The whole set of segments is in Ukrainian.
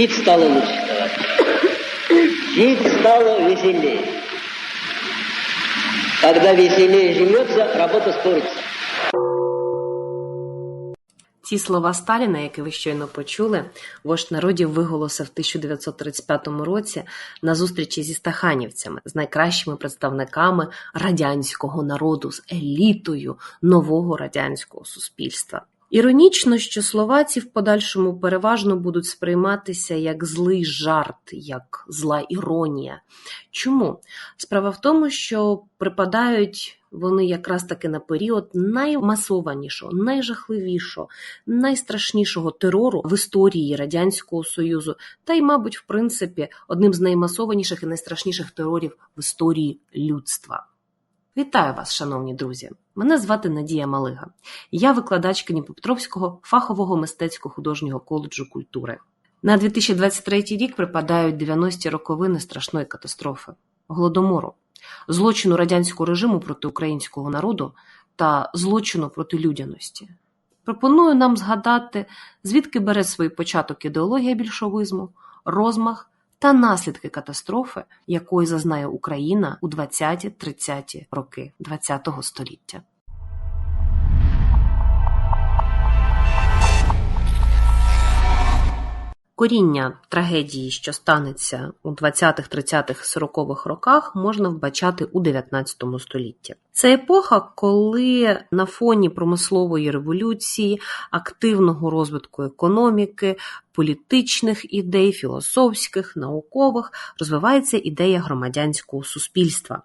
Жить стало лучше, товарищ. Жить стало веселее. Когда веселее живется, работа спорится. Ці слова Сталіна, які ви щойно почули, вождь народів виголосив в 1935 році на зустрічі зі стаханівцями, з найкращими представниками радянського народу, з елітою нового радянського суспільства. Іронічно, що слова ці в подальшому переважно будуть сприйматися як злий жарт, як зла іронія. Чому? Справа в тому, що припадають вони якраз таки на період наймасованішого, найжахливішого, найстрашнішого терору в історії Радянського Союзу, та й, мабуть, в принципі, одним з наймасованіших і найстрашніших терорів в історії людства. Вітаю вас, шановні друзі! Мене звати Надія Малига. Я викладачка Дніпропетровського фахового мистецько-художнього коледжу культури. На 2023 рік припадають 90-ті роковини страшної катастрофи голодомору, злочину радянського режиму проти українського народу та злочину проти людяності. Пропоную нам згадати, звідки бере свій початок ідеологія більшовизму, розмах та наслідки катастрофи, якої зазнає Україна у 20-30 роки ХХ століття. Коріння трагедії, що станеться у 20-30-х 40-х роках, можна вбачати у 19 столітті. Це епоха, коли на фоні промислової революції, активного розвитку економіки, політичних ідей, філософських, наукових розвивається ідея громадянського суспільства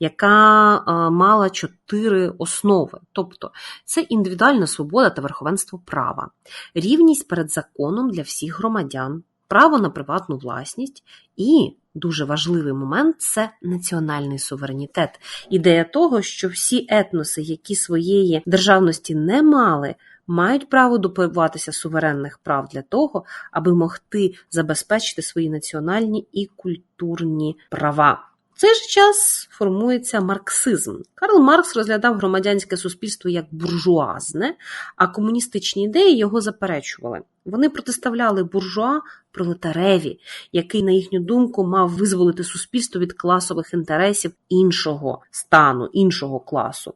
яка мала чотири основи, тобто це індивідуальна свобода та верховенство права, рівність перед законом для всіх громадян, право на приватну власність і дуже важливий момент це національний суверенітет. Ідея того, що всі етноси, які своєї державності не мали, мають право добиватися суверенних прав для того, аби могти забезпечити свої національні і культурні права цей же час формується марксизм. Карл Маркс розглядав громадянське суспільство як буржуазне, а комуністичні ідеї його заперечували. Вони протиставляли буржуа пролетареві, який, на їхню думку, мав визволити суспільство від класових інтересів іншого стану, іншого класу.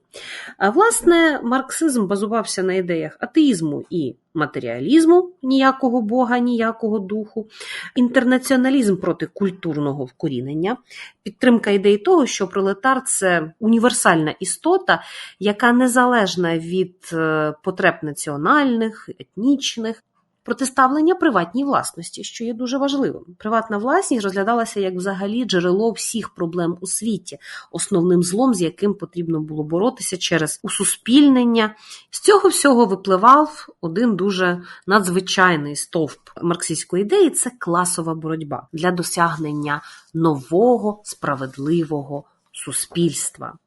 А власне, марксизм базувався на ідеях атеїзму і матеріалізму, ніякого Бога, ніякого духу, інтернаціоналізм проти культурного вкорінення, підтримка ідеї того, що пролетар це універсальна істота, яка незалежна від е, потреб національних, етнічних протиставлення приватній власності, що є дуже важливим. Приватна власність розглядалася як взагалі джерело всіх проблем у світі, основним злом, з яким потрібно було боротися через усуспільнення. З цього всього випливав один дуже надзвичайний стовп марксистської ідеї це класова боротьба для досягнення нового справедливого суспільства.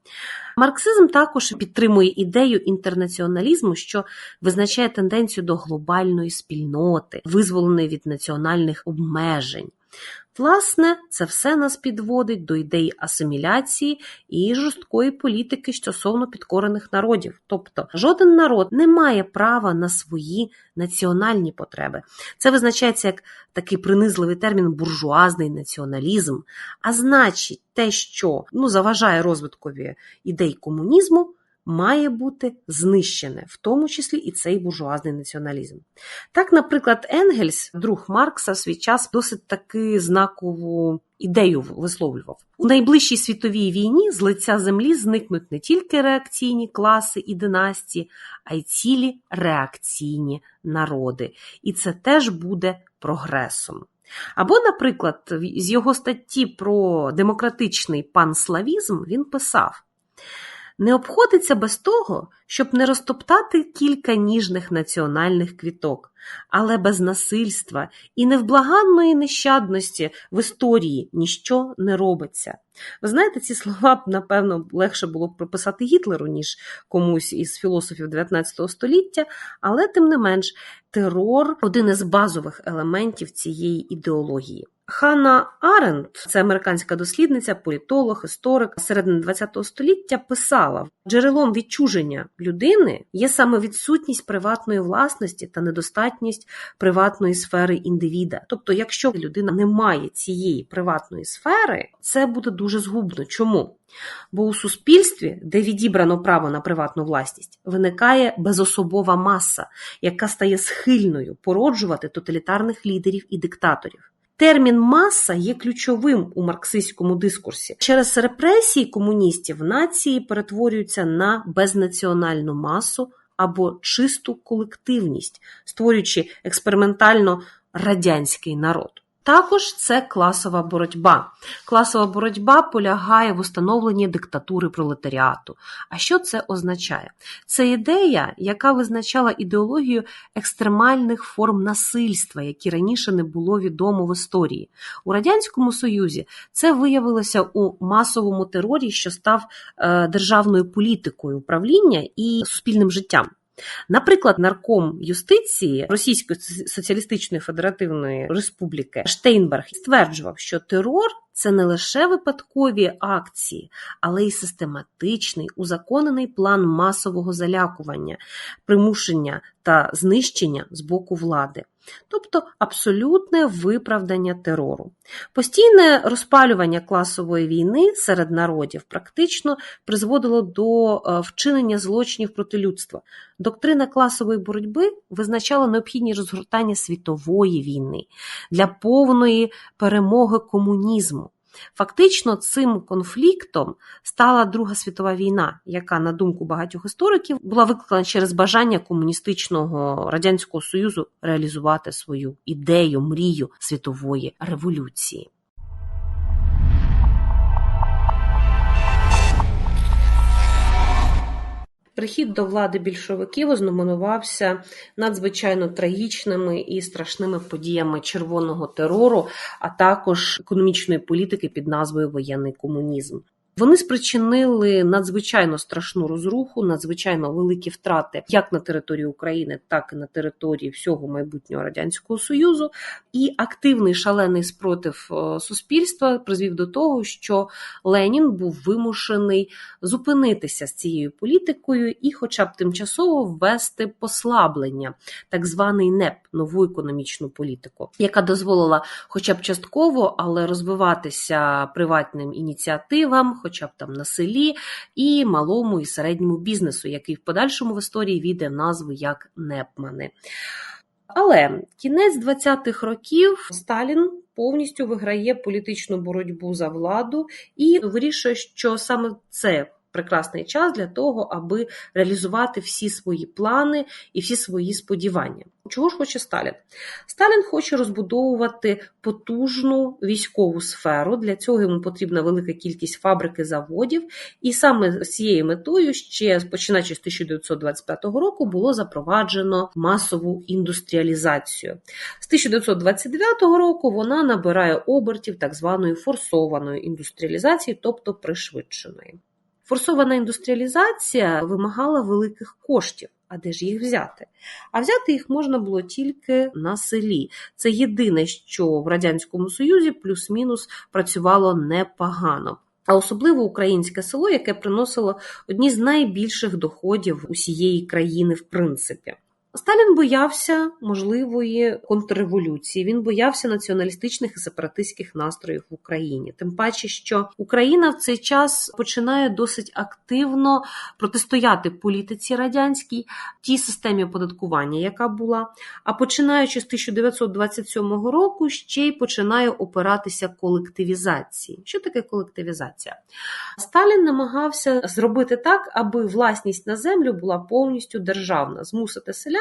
Марксизм також підтримує ідею інтернаціоналізму, що визначає тенденцію до глобальної спільноти, визволеної від національних обмежень. Власне, це все нас підводить до ідей асиміляції і жорсткої політики стосовно підкорених народів. Тобто, жоден народ не має права на свої національні потреби. Це визначається як такий принизливий термін буржуазний націоналізм. А значить, те, що ну, заважає розвиткові ідей комунізму має бути знищене, в тому числі і цей буржуазний націоналізм. Так, наприклад, Енгельс, друг Маркса, в свій час досить таки знакову ідею висловлював. У найближчій світовій війні з лиця землі зникнуть не тільки реакційні класи і династії, а й цілі реакційні народи. І це теж буде прогресом. Або, наприклад, з його статті про демократичний панславізм він писав: не обходиться без того, щоб не розтоптати кілька ніжних національних квіток, але без насильства і невблаганної нещадності в історії ніщо не робиться. Ви знаєте, ці слова б, напевно, легше було б прописати Гітлеру, ніж комусь із філософів 19 століття, але тим не менш, терор один із базових елементів цієї ідеології. Ханна Аренд, це американська дослідниця, політолог, історик середини ХХ століття, писала: джерелом відчуження людини є саме відсутність приватної власності та недостатньо самодостатність приватної сфери індивіда. Тобто, якщо людина не має цієї приватної сфери, це буде дуже згубно. Чому? Бо у суспільстві, де відібрано право на приватну власність, виникає безособова маса, яка стає схильною породжувати тоталітарних лідерів і диктаторів. Термін маса є ключовим у марксистському дискурсі. Через репресії комуністів нації перетворюються на безнаціональну масу або чисту колективність, створюючи експериментально радянський народ. Також це класова боротьба. Класова боротьба полягає в установленні диктатури пролетаріату. А що це означає? Це ідея, яка визначала ідеологію екстремальних форм насильства, які раніше не було відомо в історії. У радянському союзі це виявилося у масовому терорі, що став е, державною політикою управління і суспільним життям. Наприклад, нарком юстиції Російської соціалістичної федеративної республіки Штейнберг стверджував, що терор це не лише випадкові акції, але й систематичний узаконений план масового залякування, примушення та знищення з боку влади. Тобто абсолютне виправдання терору. Постійне розпалювання класової війни серед народів практично призводило до вчинення злочинів проти людства. Доктрина класової боротьби визначала необхідність розгортання світової війни для повної перемоги комунізму. Фактично, цим конфліктом стала Друга світова війна, яка, на думку багатьох істориків, була викликана через бажання комуністичного радянського союзу реалізувати свою ідею, мрію світової революції. Прихід до влади більшовиків ознаменувався надзвичайно трагічними і страшними подіями червоного терору, а також економічної політики під назвою воєнний комунізм. Вони спричинили надзвичайно страшну розруху, надзвичайно великі втрати як на території України, так і на території всього майбутнього радянського союзу. І активний шалений спротив суспільства призвів до того, що Ленін був вимушений зупинитися з цією політикою і, хоча б тимчасово, ввести послаблення, так званий НЕП нову економічну політику, яка дозволила, хоча б частково, але розвиватися приватним ініціативам хоча б там на селі, і малому і середньому бізнесу, який в подальшому в історії війде назву як Непмани. Але кінець 20-х років Сталін повністю виграє політичну боротьбу за владу і вирішує, що саме це. Прекрасний час для того, аби реалізувати всі свої плани і всі свої сподівання. Чого ж хоче Сталін? Сталін хоче розбудовувати потужну військову сферу. Для цього йому потрібна велика кількість фабрик і заводів. І саме з цією метою, ще починаючи з 1925 року, було запроваджено масову індустріалізацію. З 1929 року вона набирає обертів так званої форсованої індустріалізації, тобто пришвидшеної. Форсована індустріалізація вимагала великих коштів. А де ж їх взяти? А взяти їх можна було тільки на селі. Це єдине, що в Радянському Союзі плюс-мінус працювало непогано. А особливо українське село, яке приносило одні з найбільших доходів усієї країни, в принципі. Сталін боявся можливої контрреволюції. Він боявся націоналістичних і сепаратистських настроїв в Україні. Тим паче, що Україна в цей час починає досить активно протистояти політиці радянській, тій системі оподаткування, яка була. А починаючи з 1927 року, ще й починає опиратися колективізації. Що таке колективізація? Сталін намагався зробити так, аби власність на землю була повністю державна, змусити селян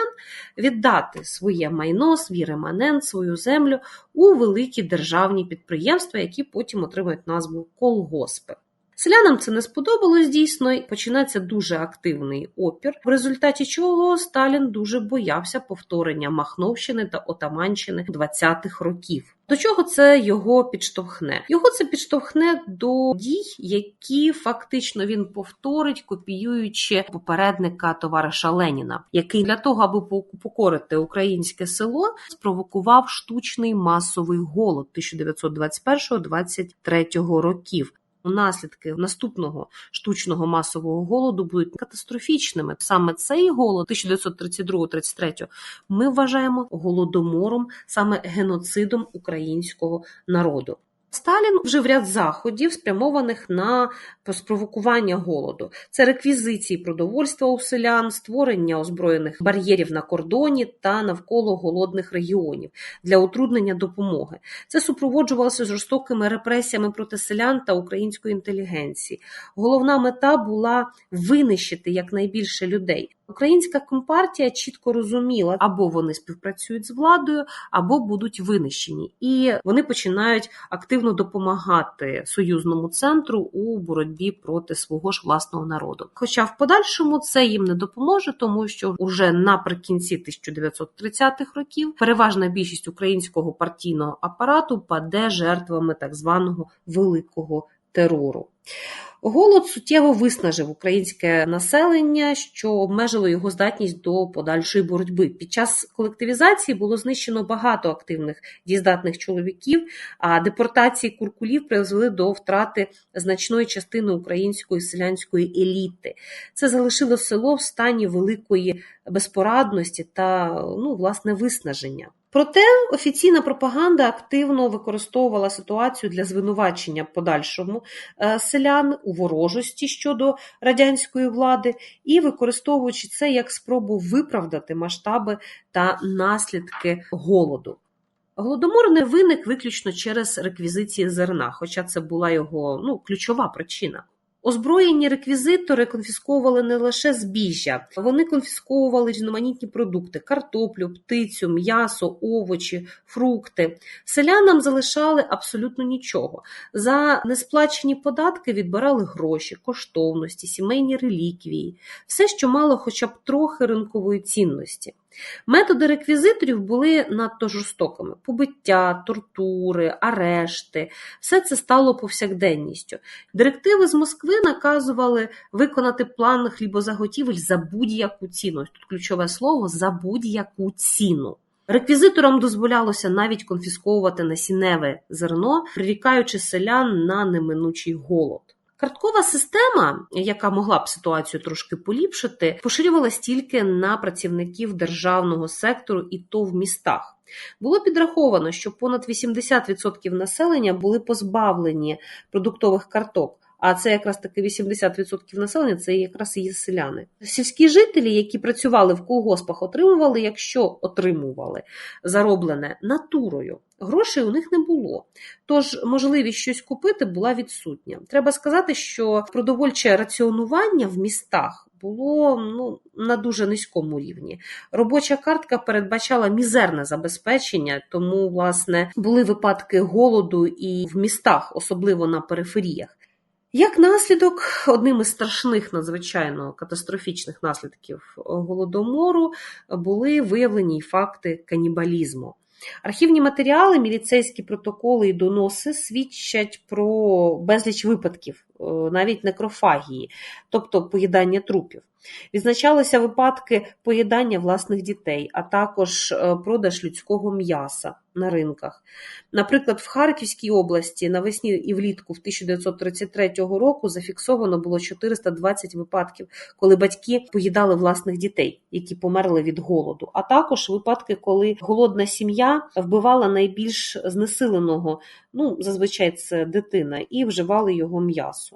віддати своє майно, свій реманент, свою землю у великі державні підприємства, які потім отримають назву колгоспи. Селянам це не сподобалось дійсно, і починається дуже активний опір, в результаті чого Сталін дуже боявся повторення Махновщини та Отаманщини 20-х років. До чого це його підштовхне? Його це підштовхне до дій, які фактично він повторить, копіюючи попередника товариша Леніна, який для того, аби покорити українське село, спровокував штучний масовий голод 1921-23 років. Наслідки наступного штучного масового голоду будуть катастрофічними. Саме цей голод 1932-33 ми вважаємо голодомором, саме геноцидом українського народу. Сталін вжив ряд заходів, спрямованих на спровокування голоду. Це реквізиції продовольства у селян, створення озброєних бар'єрів на кордоні та навколо голодних регіонів для утруднення допомоги. Це супроводжувалося жорстокими репресіями проти селян та української інтелігенції. Головна мета була винищити якнайбільше людей. Українська компартія чітко розуміла, або вони співпрацюють з владою, або будуть винищені, і вони починають активно допомагати союзному центру у боротьбі проти свого ж власного народу. Хоча в подальшому це їм не допоможе, тому що уже наприкінці 1930-х років переважна більшість українського партійного апарату паде жертвами так званого великого терору. Голод суттєво виснажив українське населення, що обмежило його здатність до подальшої боротьби. Під час колективізації було знищено багато активних дієздатних чоловіків, а депортації куркулів призвели до втрати значної частини української селянської еліти. Це залишило село в стані великої безпорадності та ну, власне виснаження. Проте офіційна пропаганда активно використовувала ситуацію для звинувачення подальшому е, селян у ворожості щодо радянської влади і використовуючи це як спробу виправдати масштаби та наслідки голоду. Голодомор не виник виключно через реквізиції зерна, хоча це була його ну, ключова причина. Озброєні реквізитори конфісковували не лише збіжжя, вони конфісковували різноманітні продукти: картоплю, птицю, м'ясо, овочі, фрукти. Селянам залишали абсолютно нічого. За несплачені податки відбирали гроші, коштовності, сімейні реліквії, все, що мало хоча б трохи ринкової цінності. Методи реквізиторів були надто жорстокими: побиття, тортури, арешти все це стало повсякденністю. Директиви з Москви наказували виконати план хлібозаготівель за будь-яку ціну. Тут ключове слово за будь-яку ціну. Реквізиторам дозволялося навіть конфісковувати насінневе зерно, прирікаючи селян на неминучий голод. Карткова система, яка могла б ситуацію трошки поліпшити, поширювалась тільки на працівників державного сектору і то в містах. Було підраховано, що понад 80% населення були позбавлені продуктових карток. А це якраз таки 80% населення це якраз є селяни. Сільські жителі, які працювали в колгоспах, отримували, якщо отримували зароблене натурою. Грошей у них не було, тож можливість щось купити була відсутня. Треба сказати, що продовольче раціонування в містах було ну, на дуже низькому рівні. Робоча картка передбачала мізерне забезпечення, тому, власне, були випадки голоду і в містах, особливо на периферіях. Як наслідок, одним із страшних, надзвичайно катастрофічних наслідків голодомору були виявлені факти канібалізму. Архівні матеріали, міліцейські протоколи і доноси свідчать про безліч випадків, е, навіть некрофагії, тобто поїдання трупів. Відзначалися випадки поїдання власних дітей, а також е, продаж людського м'яса на ринках. Наприклад, в Харківській області навесні і влітку в 1933 року зафіксовано було 420 випадків, коли батьки поїдали власних дітей, які померли від голоду, а також випадки, коли голодна сім'я вбивала найбільш знесиленого, ну зазвичай це дитина, і вживали його м'ясо.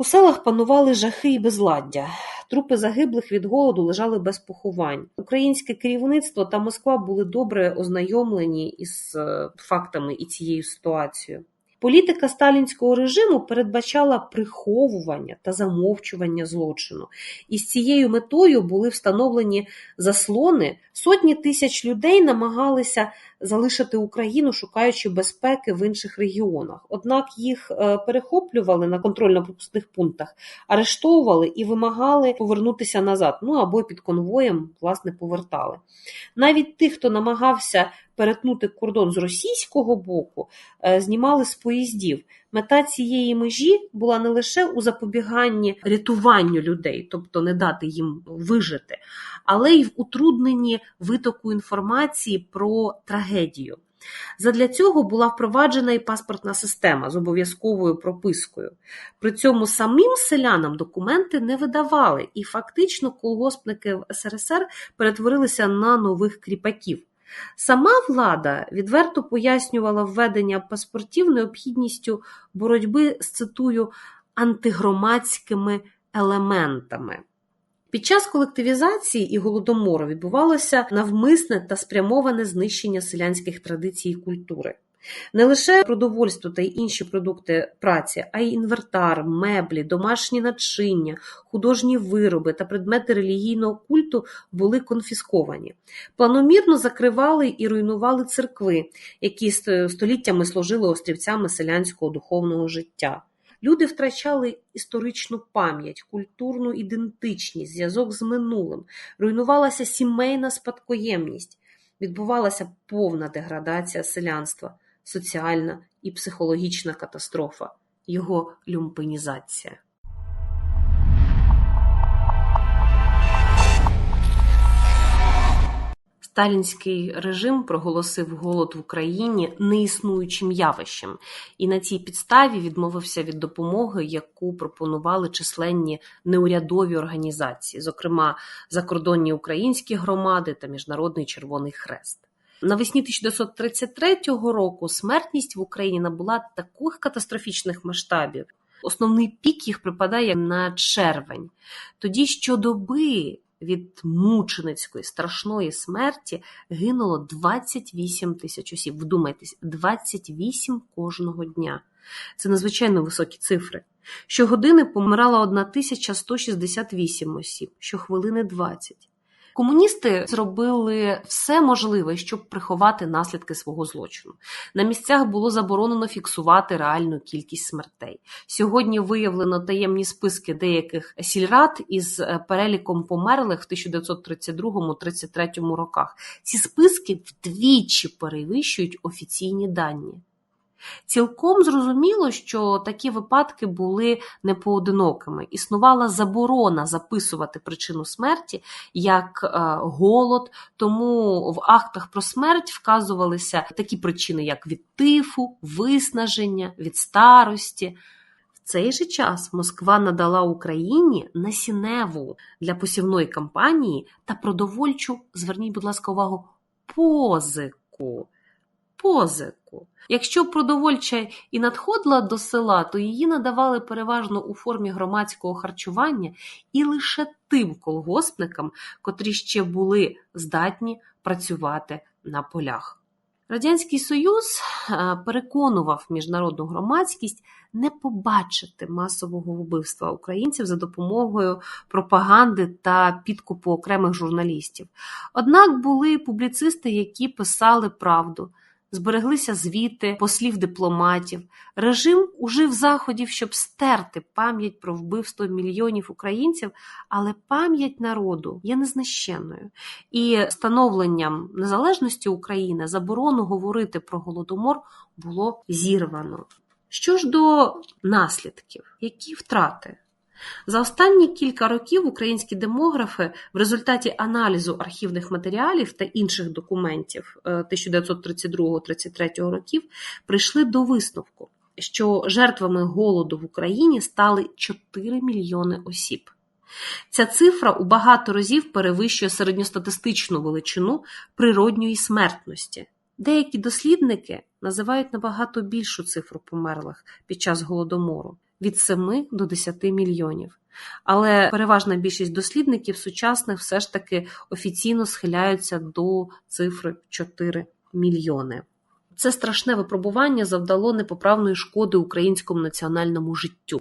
У селах панували жахи і безладдя. Трупи загиблих від голоду лежали без поховань. Українське керівництво та Москва були добре ознайомлені із е, фактами і цією ситуацією. Політика сталінського режиму передбачала приховування та замовчування злочину, і з цією метою були встановлені заслони. Сотні тисяч людей намагалися залишити Україну, шукаючи безпеки в інших регіонах. Однак їх е, перехоплювали на контрольно-пропускних пунктах, арештовували і вимагали повернутися назад. Ну або під конвоєм власне повертали. Навіть тих, хто намагався перетнути кордон з російського боку, е, знімали з поїздів. Мета цієї межі була не лише у запобіганні рятуванню людей, тобто не дати їм вижити, але й в утрудненні витоку інформації про трагедію. Задля цього була впроваджена і паспортна система з обов'язковою пропискою. При цьому самим селянам документи не видавали, і фактично колгоспники в СРСР перетворилися на нових кріпаків. Сама влада відверто пояснювала введення паспортів необхідністю боротьби з цитую антигромадськими елементами. Під час колективізації і голодомору відбувалося навмисне та спрямоване знищення селянських традицій і культури. Не лише продовольство та інші продукти праці, а й інвертар, меблі, домашні начиння, художні вироби та предмети релігійного культу були конфісковані. Планомірно закривали і руйнували церкви, які століттями служили острівцями селянського духовного життя. Люди втрачали історичну пам'ять, культурну ідентичність, зв'язок з минулим, руйнувалася сімейна спадкоємність, відбувалася повна деградація селянства, соціальна і психологічна катастрофа, його люмпенізація. Сталінський режим проголосив голод в Україні неіснуючим явищем, і на цій підставі відмовився від допомоги, яку пропонували численні неурядові організації, зокрема закордонні українські громади та Міжнародний Червоний Хрест. Навесні 1933 року смертність в Україні набула таких катастрофічних масштабів. Основний пік їх припадає на червень. Тоді щодоби від мученицької страшної смерті гинуло 28 тисяч осіб. Вдумайтесь, 28 кожного дня. Це надзвичайно високі цифри. Щогодини помирала 1168 осіб, щохвилини 20. Комуністи зробили все можливе, щоб приховати наслідки свого злочину. На місцях було заборонено фіксувати реальну кількість смертей. Сьогодні виявлено таємні списки деяких сільрад із переліком померлих в 1932-33 роках. Ці списки вдвічі перевищують офіційні дані. Цілком зрозуміло, що такі випадки були непоодинокими. Існувала заборона записувати причину смерті як е, голод, тому в актах про смерть вказувалися такі причини, як від тифу, виснаження, від старості. В цей же час Москва надала Україні насінневу для посівної кампанії та продовольчу, зверніть, будь ласка, увагу, позику. Позику. Якщо продовольча і надходила до села, то її надавали переважно у формі громадського харчування і лише тим колгоспникам, котрі ще були здатні працювати на полях. Радянський Союз переконував міжнародну громадськість не побачити масового вбивства українців за допомогою пропаганди та підкупу окремих журналістів. Однак були публіцисти, які писали правду збереглися звіти, послів дипломатів. Режим ужив заходів, щоб стерти пам'ять про вбивство мільйонів українців, але пам'ять народу є незнищенною. І становленням незалежності України заборону говорити про голодомор було зірвано. Що ж до наслідків, які втрати? За останні кілька років українські демографи в результаті аналізу архівних матеріалів та інших документів 1932-33 років прийшли до висновку, що жертвами голоду в Україні стали 4 мільйони осіб. Ця цифра у багато разів перевищує середньостатистичну величину природньої смертності. Деякі дослідники називають набагато більшу цифру померлих під час голодомору від 7 до 10 мільйонів. Але переважна більшість дослідників сучасних все ж таки офіційно схиляються до цифри 4 мільйони. Це страшне випробування завдало непоправної шкоди українському національному життю.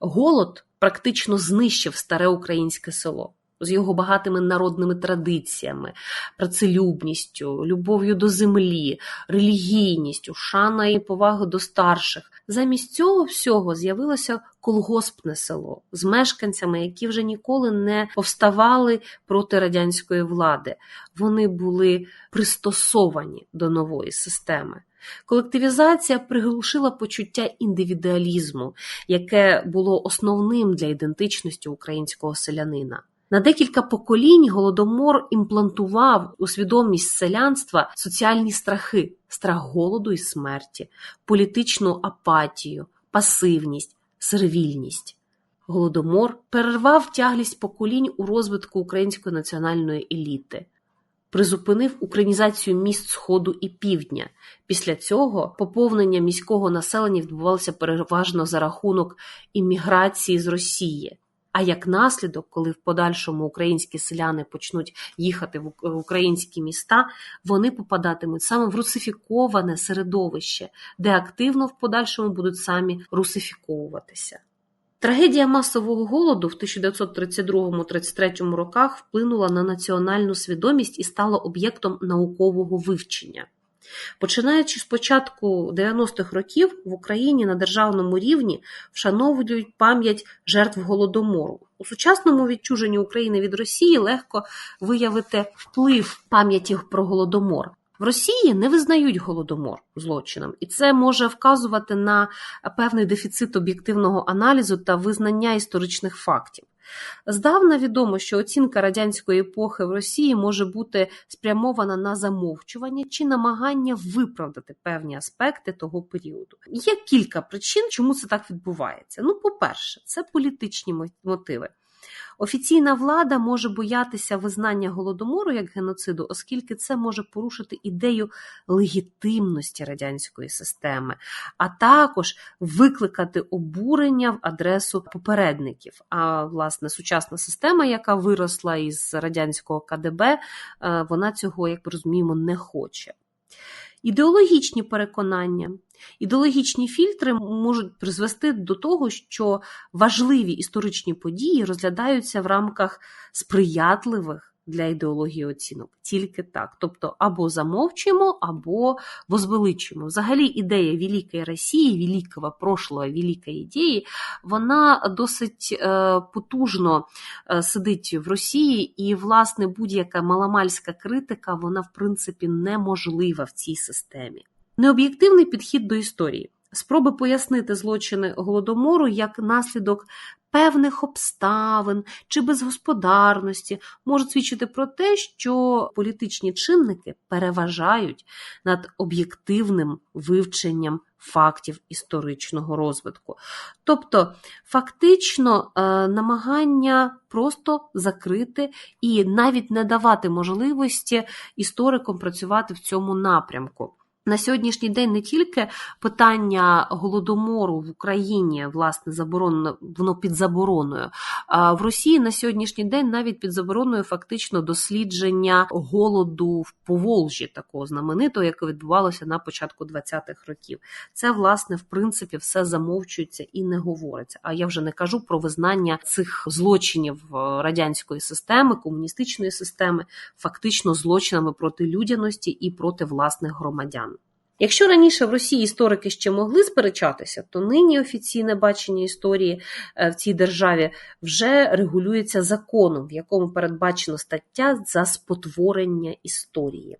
Голод практично знищив старе українське село з його багатими народними традиціями, працелюбністю, любов'ю до землі, релігійністю, шана і повага до старших. Замість цього всього з'явилося колгоспне село з мешканцями, які вже ніколи не повставали проти радянської влади. Вони були пристосовані до нової системи. Колективізація приглушила почуття індивідуалізму, яке було основним для ідентичності українського селянина. На декілька поколінь голодомор імплантував у свідомість селянства соціальні страхи, страх голоду і смерті, політичну апатію, пасивність, сервільність. Голодомор перервав тяглість поколінь у розвитку української національної еліти, призупинив українізацію міст Сходу і Півдня. Після цього поповнення міського населення відбувалося переважно за рахунок імміграції з Росії. А як наслідок, коли в подальшому українські селяни почнуть їхати в українські міста, вони попадатимуть саме в русифіковане середовище, де активно в подальшому будуть самі русифіковуватися. Трагедія масового голоду в 1932-33 роках вплинула на національну свідомість і стала об'єктом наукового вивчення. Починаючи з початку 90-х років в Україні на державному рівні вшановують пам'ять жертв голодомору. У сучасному відчуженні України від Росії легко виявити вплив пам'яті про голодомор. В Росії не визнають голодомор злочином, і це може вказувати на певний дефіцит об'єктивного аналізу та визнання історичних фактів. Здавна відомо, що оцінка радянської епохи в Росії може бути спрямована на замовчування чи намагання виправдати певні аспекти того періоду. Є кілька причин, чому це так відбувається. Ну, по-перше, це політичні мотиви. Офіційна влада може боятися визнання голодомору як геноциду, оскільки це може порушити ідею легітимності радянської системи, а також викликати обурення в адресу попередників. А власне сучасна система, яка виросла із радянського КДБ, вона цього, як ми розуміємо, не хоче. Ідеологічні переконання, ідеологічні фільтри можуть призвести до того, що важливі історичні події розглядаються в рамках сприятливих для ідеології оцінок. Тільки так. Тобто або замовчуємо, або возвеличуємо. Взагалі, ідея Великої Росії, великого прошлого, великої ідеї, вона досить е, потужно е, сидить в Росії, і, власне, будь-яка маломальська критика, вона, в принципі, неможлива в цій системі. Необ'єктивний підхід до історії. Спроби пояснити злочини голодомору як наслідок певних обставин чи безгосподарності можуть свідчити про те, що політичні чинники переважають над об'єктивним вивченням фактів історичного розвитку. Тобто, фактично, е, намагання просто закрити і навіть не давати можливості історикам працювати в цьому напрямку. На сьогоднішній день не тільки питання голодомору в Україні, власне, заборонено, воно під забороною. А в Росії на сьогоднішній день навіть під забороною фактично дослідження голоду в Поволжі, такого знаменитого, яке відбувалося на початку 20-х років. Це, власне, в принципі, все замовчується і не говориться. А я вже не кажу про визнання цих злочинів радянської системи, комуністичної системи, фактично злочинами проти людяності і проти власних громадян. Якщо раніше в Росії історики ще могли сперечатися, то нині офіційне бачення історії в цій державі вже регулюється законом, в якому передбачено стаття за спотворення історії.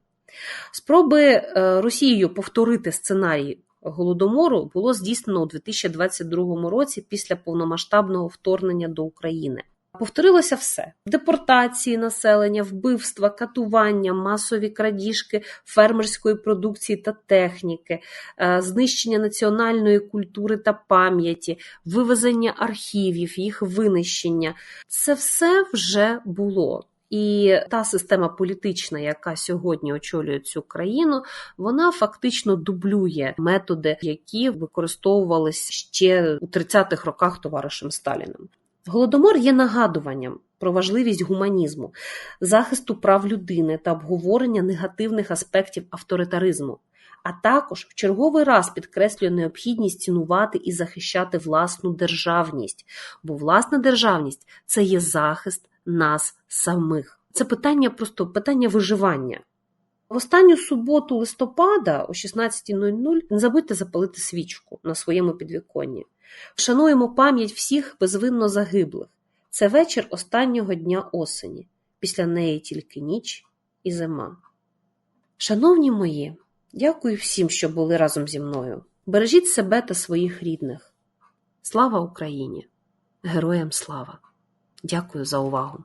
Спроби Росією повторити сценарій голодомору було здійснено у 2022 році після повномасштабного вторгнення до України. Повторилося все: депортації населення, вбивства, катування, масові крадіжки фермерської продукції та техніки, знищення національної культури та пам'яті, вивезення архівів, їх винищення це все вже було. І та система політична, яка сьогодні очолює цю країну, вона фактично дублює методи, які використовувалися ще у 30-х роках товаришем Сталіним. Голодомор є нагадуванням про важливість гуманізму, захисту прав людини та обговорення негативних аспектів авторитаризму, а також в черговий раз підкреслює необхідність цінувати і захищати власну державність, бо власна державність це є захист нас самих. Це питання просто питання виживання. В останню суботу листопада о 16.00 не забудьте запалити свічку на своєму підвіконні. Вшануємо пам'ять всіх безвинно загиблих. Це вечір останнього дня осені, після неї тільки ніч і зима. Шановні мої, дякую всім, що були разом зі мною. Бережіть себе та своїх рідних. Слава Україні! Героям слава! Дякую за увагу!